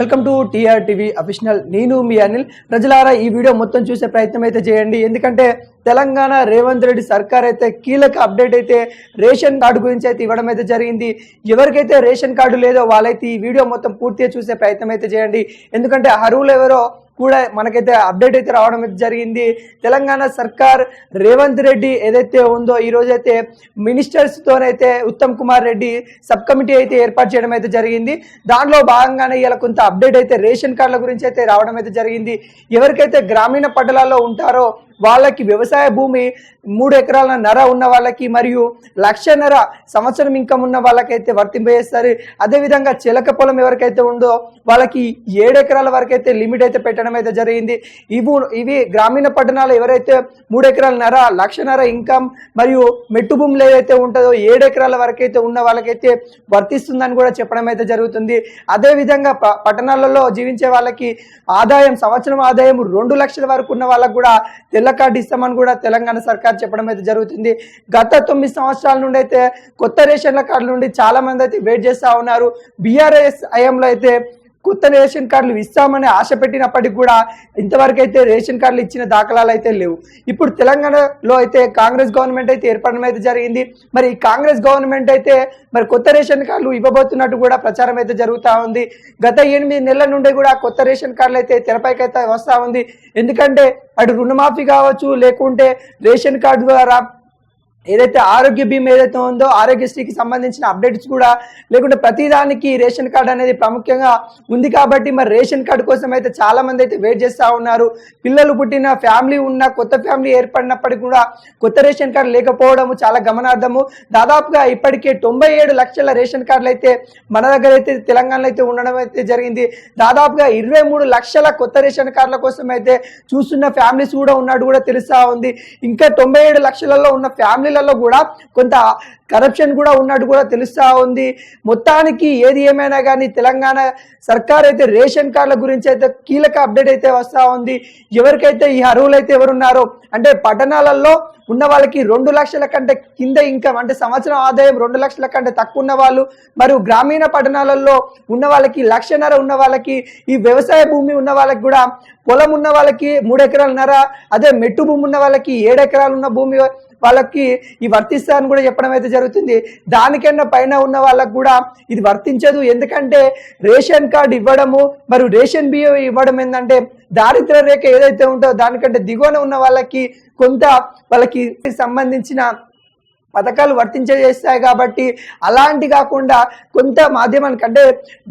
Welcome to TR TV official నేను మీ అనిల్. ప్రజలారా ఈ వీడియో మొత్తం చూసే ప్రయత్నం అయితే చేయండి. ఎందుకంటే తెలంగాణ రేవంత్ రెడ్డి సర్కార్ అయితే కీలక అప్డేట్ అయితే రేషన్ కార్డు గురించి అయితే ఇవ్వడం అయితే జరిగింది. ఎవరికైతే రేషన్ కార్డు లేదో వాళ్ళైతే ఈ వీడియో మొత్తం పూర్తిగా చూసే ప్రయత్నం అయితే చేయండి. ఎందుకంటే అర్హులు ఎవరో కూడా మనకైతే అప్డేట్ అయితే రావడం అయితే జరిగింది. తెలంగాణ సర్కార్ రేవంత్ రెడ్డి ఏదైతే ఉందో ఈ రోజు అయితే మినిస్టర్స్ తోనైతే ఉత్తమ్ కుమార్ రెడ్డి సబ్ కమిటీ అయితే ఏర్పాటు చేయడం అయితే జరిగింది. దాంట్లో భాగంగానే ఇలా కొంత అప్డేట్ అయితే రేషన్ కార్డుల గురించి అయితే రావడం అయితే జరిగింది. ఎవరికైతే గ్రామీణ పట్టణాల్లో ఉంటారో వాళ్ళకి వ్యవసాయ భూమి మూడు ఎకరాల నర ఉన్న వాళ్ళకి మరియు లక్షన్నర సంవత్సరం ఇన్కమ్ ఉన్న వాళ్ళకైతే వర్తింపజేస్తారు. అదేవిధంగా చిలక పొలం ఎవరికైతే ఉందో వాళ్ళకి ఏడు ఎకరాల వరకు అయితే లిమిట్ అయితే పెట్టడం అయితే జరిగింది. ఇవి ఇవి గ్రామీణ పట్టణాలు ఎవరైతే మూడు ఎకరాల నర లక్షన్నర ఇన్కమ్ మరియు మెట్టు భూములు ఏదైతే ఉంటుందో ఏడు ఎకరాల వరకు అయితే ఉన్న వాళ్ళకైతే వర్తిస్తుందని కూడా చెప్పడం అయితే జరుగుతుంది. అదేవిధంగా ప- పట్టణాలలో జీవించే వాళ్ళకి ఆదాయం సంవత్సరం ఆదాయం రెండు లక్షల వరకు ఉన్న వాళ్ళకు కూడా తెల్ల కార్డు ఇస్తామని కూడా తెలంగాణ సర్కార్ చెప్పడం అయితే జరుగుతుంది. గత తొమ్మిది సంవత్సరాల నుండి అయితే కొత్త రేషన్ల కార్డుల నుండి చాలా మంది అయితే వెయిట్ చేస్తూ ఉన్నారు. బీఆర్ఎస్ హయాంలో అయితే కొత్త రేషన్ కార్డులు ఇస్తామని ఆశ పెట్టినప్పటికి కూడా ఇంతవరకు అయితే రేషన్ కార్డులు ఇచ్చిన దాఖలాలు అయితే లేవు. ఇప్పుడు తెలంగాణలో అయితే కాంగ్రెస్ గవర్నమెంట్ అయితే ఏర్పడడం అయితే జరిగింది. మరి ఈ కాంగ్రెస్ గవర్నమెంట్ అయితే మరి కొత్త రేషన్ కార్డులు ఇవ్వబోతున్నట్టు కూడా ప్రచారం అయితే జరుగుతూ ఉంది. గత ఎనిమిది నెలల నుండి కూడా కొత్త రేషన్ కార్డులు అయితే తెరపైకి అయితే వస్తూ ఉంది. ఎందుకంటే అటు రుణమాఫీ కావచ్చు లేకుంటే రేషన్ కార్డు ద్వారా ఏదైతే ఆరోగ్య బీమా ఏదైతే ఉందో ఆరోగ్యశ్రీకి సంబంధించిన అప్డేట్స్ కూడా లేకుంటే ప్రతిదానికి రేషన్ కార్డు అనేది ప్రాముఖ్యంగా ఉంది కాబట్టి మరి రేషన్ కార్డు కోసం అయితే చాలా మంది అయితే వెయిట్ చేస్తూ ఉన్నారు. పిల్లలు పుట్టిన ఫ్యామిలీ ఉన్న కొత్త ఫ్యామిలీ ఏర్పడినప్పటికీ కూడా కొత్త రేషన్ కార్డు లేకపోవడము చాలా గమనార్థము దాదాపుగా ఇప్పటికే తొంభై ఏడు లక్షల రేషన్ కార్డులు అయితే మన దగ్గర అయితే తెలంగాణలో అయితే ఉండడం అయితే జరిగింది. దాదాపుగా ఇరవై మూడు లక్షల కొత్త రేషన్ కార్డుల కోసం అయితే చూస్తున్న ఫ్యామిలీస్ కూడా ఉన్నట్టు కూడా తెలుస్తా ఉంది. ఇంకా తొంభై ఏడు లక్షలలో ఉన్న ఫ్యామిలీ ఫ్యామిలీలలో కూడా కొంత కరప్షన్ కూడా ఉన్నట్టు కూడా తెలుస్తా ఉంది. మొత్తానికి ఏది ఏమైనా కానీ తెలంగాణ సర్కార్ అయితే రేషన్ కార్డుల గురించి అయితే కీలక అప్డేట్ అయితే వస్తూ ఉంది. ఎవరికైతే ఈ అర్హులు అయితే ఎవరున్నారో అంటే పట్టణాలలో ఉన్న వాళ్ళకి రెండు లక్షల కంటే కింద ఇన్కమ్ అంటే సంవత్సరం ఆదాయం రెండు లక్షల కంటే తక్కువ ఉన్న వాళ్ళు మరియు గ్రామీణ పట్టణాలలో ఉన్న వాళ్ళకి లక్షన్నర ఉన్న వాళ్ళకి ఈ వ్యవసాయ భూమి ఉన్న వాళ్ళకి కూడా పొలం ఉన్న వాళ్ళకి మూడు ఎకరాలన్నర అదే మెట్టు భూమి ఉన్న వాళ్ళకి ఏడు ఎకరాలు ఉన్న భూమి వాళ్ళకి ఈ వర్తిస్తారని కూడా చెప్పడం అయితే జరుగుతుంది. దానికన్నా పైన ఉన్న వాళ్ళకు కూడా ఇది వర్తించదు. ఎందుకంటే రేషన్ కార్డు ఇవ్వడము మరియు రేషన్ బియ్యం ఇవ్వడం ఏంటంటే దారిద్ర రేఖ ఏదైతే ఉంటో దానికంటే దిగువన ఉన్న వాళ్ళకి కొంత వాళ్ళకి సంబంధించిన పథకాలు వర్తించేస్తాయి కాబట్టి అలాంటి కాకుండా కొంత మాధ్యమానికి అంటే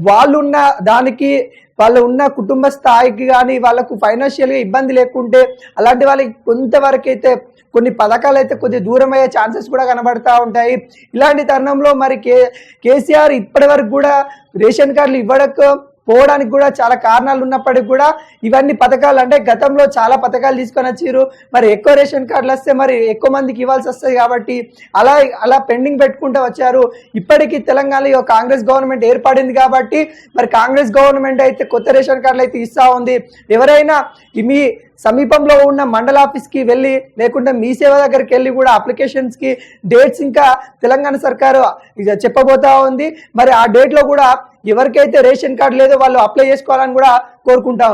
వాళ్ళున్న దానికి వాళ్ళు ఉన్న కుటుంబ స్థాయికి కానీ వాళ్ళకు ఫైనాన్షియల్గా ఇబ్బంది లేకుంటే అలాంటి వాళ్ళకి కొంతవరకు అయితే కొన్ని పథకాలు అయితే కొద్ది దూరం అయ్యే ఛాన్సెస్ కూడా కనబడతా ఉంటాయి. ఇలాంటి తరుణంలో మరి కే కేసీఆర్ ఇప్పటి వరకు కూడా రేషన్ కార్డులు ఇవ్వడకు పోవడానికి కూడా చాలా కారణాలు ఉన్నప్పటికీ కూడా ఇవన్నీ పథకాలు అంటే గతంలో చాలా పథకాలు తీసుకొని వచ్చారు మరి ఎక్కువ రేషన్ కార్డులు వస్తే మరి ఎక్కువ మందికి ఇవ్వాల్సి వస్తుంది కాబట్టి అలా అలా పెండింగ్ పెట్టుకుంటూ వచ్చారు. ఇప్పటికీ తెలంగాణలో కాంగ్రెస్ గవర్నమెంట్ ఏర్పడింది కాబట్టి మరి కాంగ్రెస్ గవర్నమెంట్ అయితే కొత్త రేషన్ కార్డులు అయితే ఇస్తా ఉంది. ఎవరైనా మీ సమీపంలో ఉన్న మండల ఆఫీస్కి వెళ్ళి లేకుంటే మీ సేవ దగ్గరికి వెళ్ళి కూడా అప్లికేషన్స్కి డేట్స్ ఇంకా తెలంగాణ సర్కారు చెప్పబోతా ఉంది. మరి ఆ డేట్లో కూడా ఎవరికైతే రేషన్ కార్డు లేదో వాళ్ళు అప్లై చేసుకోవాలని కూడా కోరుకుంటా ఉన్నాం.